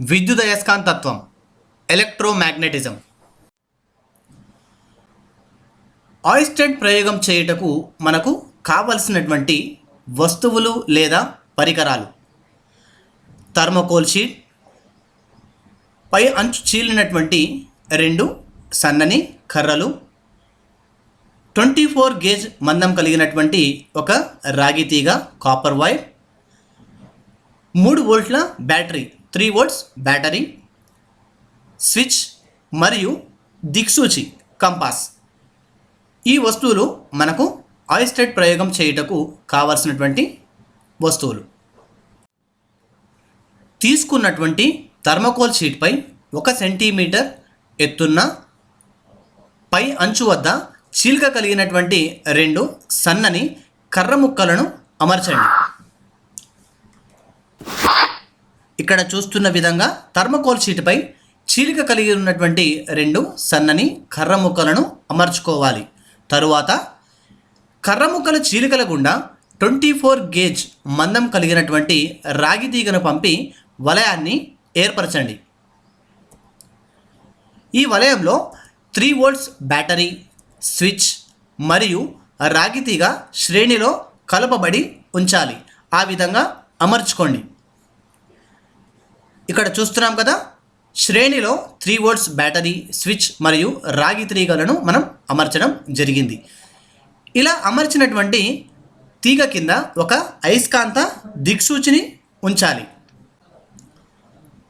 విద్యుదయస్కాంతత్వం electromagnetism. ఆయిస్టెడ్ ప్రయోగం చేయుటకు మనకు కావలసినటువంటి వస్తువులు లేదా పరికరాలు. థర్మోకోల్ షీట్ పై అంచు చీలినటువంటి రెండు సన్నని కర్రలు ట్వంటీ ఫోర్ గేజ్ మందం కలిగినటువంటి ఒక రాగి తీగ కాపర్ వైర్ మూడు వోల్ట్ల battery. Three volts battery switch మరియు దిక్సూచి కంపాస్. ఈ వస్తువులు మనకు ఆయిస్టెడ్ ప్రయోగం చేయుటకు కావలసినటువంటి వస్తువులు. తీసుకున్నటువంటి థర్మకోల్ షీట్పై ఒక సెంటీమీటర్ ఎత్తున్న పై అంచు వద్ద చీలిక కలిగినటువంటి రెండు సన్నని కర్ర ముక్కలను అమర్చండి. ఇక్కడ చూస్తున్న విధంగా థర్మకోల్ షీట్పై చీలిక కలిగి ఉన్నటువంటి రెండు సన్నని కర్ర ముక్కలను అమర్చుకోవాలి. తరువాత కర్ర ముక్కల చీలికల గుండా ట్వంటీ ఫోర్ గేజ్ మందం కలిగినటువంటి రాగి తీగను పంపి వలయాన్ని ఏర్పరచండి. ఈ వలయంలో త్రీ వోల్ట్స్ బ్యాటరీ స్విచ్ మరియు రాగి తీగ శ్రేణిలో కలపబడి ఉంచాలి. ఆ విధంగా అమర్చుకోండి. ఇక్కడ చూస్తున్నాం కదా శ్రేణిలో త్రీ వోల్ట్స్ బ్యాటరీ స్విచ్ మరియు రాగి తీగలను మనం అమర్చడం జరిగింది. ఇలా అమర్చినటువంటి తీగ కింద ఒక అయస్కాంత దిక్సూచిని ఉంచాలి.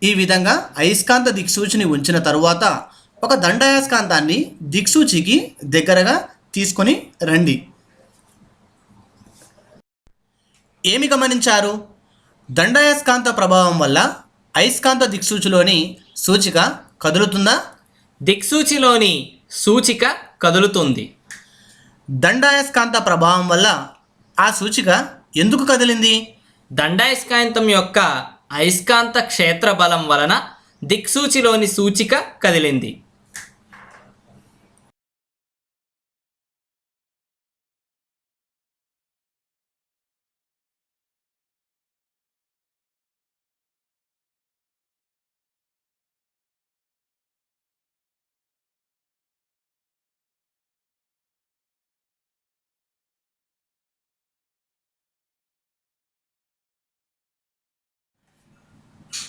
ఈ విధంగా అయస్కాంత దిక్సూచిని ఉంచిన తరువాత ఒక దండాయస్కాంతాన్ని దిక్సూచికి దగ్గరగా తీసుకొని రండి. ఏమి గమనించారు? దండాయస్కాంత ప్రభావం వల్ల అయస్కాంత దిక్సూచిలోని సూచిక కదులుతుందా? దిక్సూచిలోని సూచిక కదులుతుంది. దండాయస్కాంత ప్రభావం వల్ల ఆ సూచిక ఎందుకు కదిలింది? దండాయస్కాంతం యొక్క అయస్కాంత క్షేత్ర బలం వలన దిక్సూచిలోని సూచిక కదిలింది.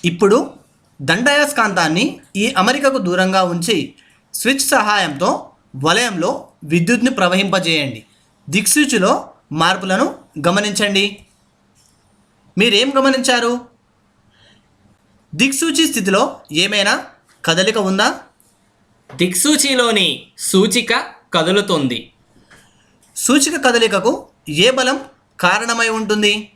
ఇప్పుడు దండాయస్కాంతాన్ని ఈ అమరికకు దూరంగా ఉంచి స్విచ్ సహాయంతో వలయంలో విద్యుత్ని ప్రవహింపజేయండి. దిక్సూచిలో మార్పులను గమనించండి. మీరేం గమనించారు? దిక్సూచి స్థితిలో ఏమైనా కదలిక ఉందా? దిక్సూచిలోని సూచిక కదులుతుంది. సూచిక కదలికకు ఏ బలం కారణమై ఉంటుంది?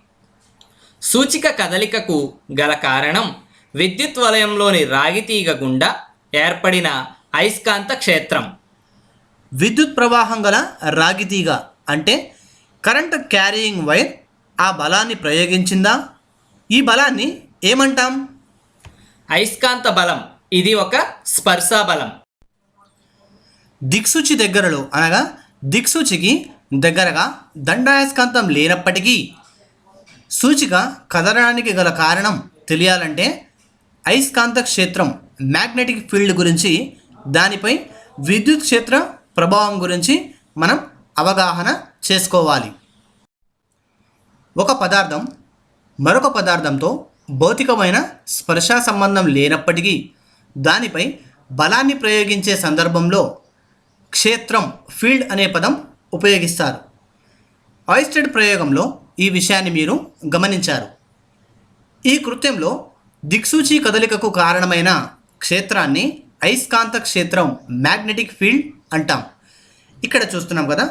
సూచిక కదలికకు గల కారణం విద్యుత్ వలయంలోని రాగితీగ గుండా ఏర్పడిన అయస్కాంత క్షేత్రం. విద్యుత్ ప్రవాహం గల రాగితీగ అంటే కరెంట్ క్యారియింగ్ వైర్ ఆ బలాన్ని ప్రయోగించిందా? ఈ బలాన్ని ఏమంటాం? అయస్కాంత బలం ఇది ఒక స్పర్శ బలం. దిక్సూచి దగ్గరలో అనగా దిక్సూచికి దగ్గరగా దండాయస్కాంతం లేనప్పటికీ సూచిక కదలడానికి గల కారణం తెలియాలంటే అయస్కాంత క్షేత్రం మ్యాగ్నెటిక్ ఫీల్డ్ గురించి దానిపై విద్యుత్ క్షేత్ర ప్రభావం గురించి మనం అవగాహన చేసుకోవాలి. ఒక పదార్థం మరొక పదార్థంతో భౌతికమైన స్పర్శ సంబంధం లేనప్పటికీ దానిపై బలాన్ని ప్రయోగించే సందర్భంలో క్షేత్రం ఫీల్డ్ అనే పదం ఉపయోగిస్తారు. ఆయిస్టెడ్ ప్రయోగంలో ఈ విషయాన్ని మీరు గమనించారు. ఈ కృత్యంలో దిక్సూచి కదలికకు కారణమైన క్షేత్రాన్ని అయస్కాంత క్షేత్రం మ్యాగ్నెటిక్ ఫీల్డ్ అంటాం. ఇక్కడ చూస్తున్నాం కదా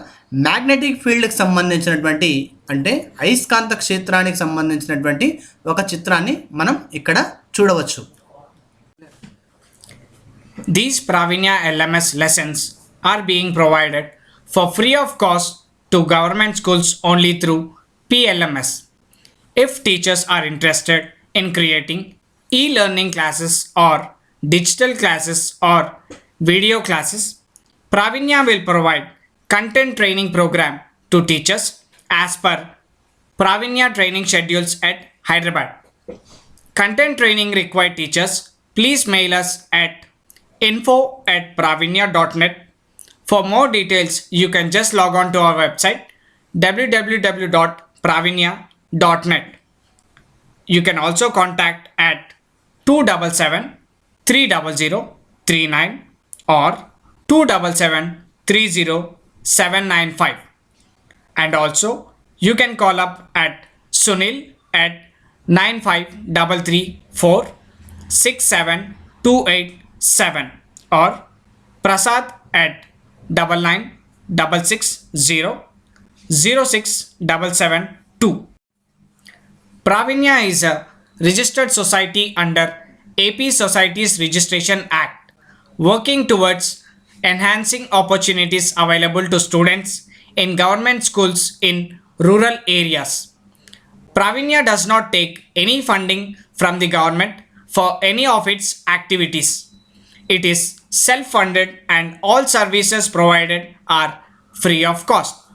మ్యాగ్నెటిక్ ఫీల్డ్కి సంబంధించినటువంటి అంటే అయస్కాంత క్షేత్రానికి సంబంధించినటువంటి ఒక చిత్రాన్ని మనం ఇక్కడ చూడవచ్చు. These Praveenya LMS lessons are being provided for free of cost to government schools only through PLMS. If teachers are interested in creating e learning classes or digital classes or video classes, Pravinya will provide content training program to teachers as per Pravinya training schedules at Hyderabad. content training required teachers, please mail us at info at pravinya.net. For more details, you can just log on to our website www.pravinya.net. You can also contact at 277 300 39 or 277 30 795 and also you can call up at sunil at 95334 67287 or prasad at 99660 06772 Pravinya is a registered society under AP Societies Registration Act, working towards enhancing opportunities available to students in government schools in rural areas. Pravinya does not take any funding from the government for any of its activities. It is self funded and all services provided are free of cost.